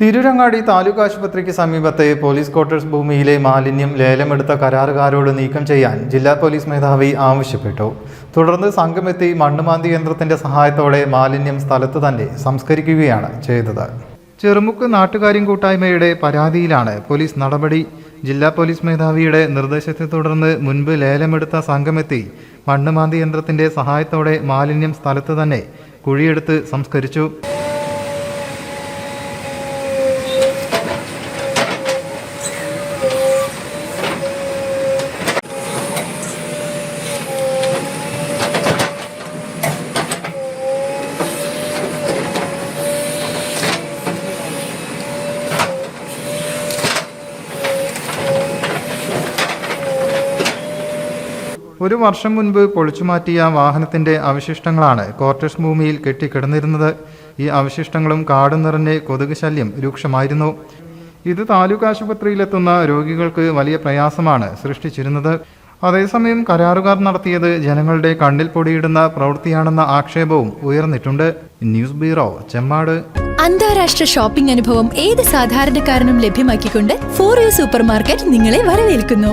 തിരൂരങ്ങാടി താലൂക്ക് ആശുപത്രിക്ക് സമീപത്തെ police quarters ഭൂമിയിലെ മാലിന്യം ലേലമെടുത്ത കരാറുകാരോട് നീക്കം ചെയ്യാൻ ജില്ലാ പോലീസ് മേധാവി ആവശ്യപ്പെട്ടു. തുടർന്ന് സംഘമെത്തി മണ്ണുമാന്തി യന്ത്രത്തിന്റെ സഹായത്തോടെ മാലിന്യം സ്ഥലത്ത് തന്നെ സംസ്കരിക്കുകയാണ് ചെയ്തത്. ചെറുമുക്ക് നാട്ടുകാര്യം കൂട്ടായ്മയുടെ പരാതിയിലാണ് പോലീസ് നടപടി. ജില്ലാ പോലീസ് മേധാവിയുടെ നിർദ്ദേശത്തെ തുടർന്ന് മുൻപ് ലേലമെടുത്ത സംഘമെത്തി മണ്ണുമാന്തി യന്ത്രത്തിന്റെ സഹായത്തോടെ മാലിന്യം സ്ഥലത്ത് തന്നെ കുഴിയെടുത്ത് സംസ്കരിച്ചു. ഒരു വർഷം മുൻപ് പൊളിച്ചുമാറ്റിയ വാഹനത്തിന്റെ അവശിഷ്ടങ്ങളാണ് ക്വാർട്ടേഴ്സ് ഭൂമിയിൽ കെട്ടിക്കിടന്നിരുന്നത്. ഈ അവശിഷ്ടങ്ങളും കാട് നിറഞ്ഞ് കൊതുക് ശല്യം രൂക്ഷമായിരുന്നു. ഇത് താലൂക്ക് ആശുപത്രിയിലെത്തുന്ന രോഗികൾക്ക് വലിയ പ്രയാസമാണ് സൃഷ്ടിച്ചിരുന്നത്. അതേസമയം കരാറുകാർ നടത്തിയത് ജനങ്ങളുടെ കണ്ണിൽ പൊടിയിടുന്ന പ്രവൃത്തിയാണെന്ന ആക്ഷേപവും ഉയർന്നിട്ടുണ്ട്. News bureau Chemmad. അന്താരാഷ്ട്ര ഷോപ്പിംഗ് അനുഭവം ഏത് സാധാരണക്കാരനും ലഭ്യമാക്കിക്കൊണ്ട് ഫോർ സൂപ്പർ മാർക്കറ്റ് നിങ്ങളെ വരവേൽക്കുന്നു.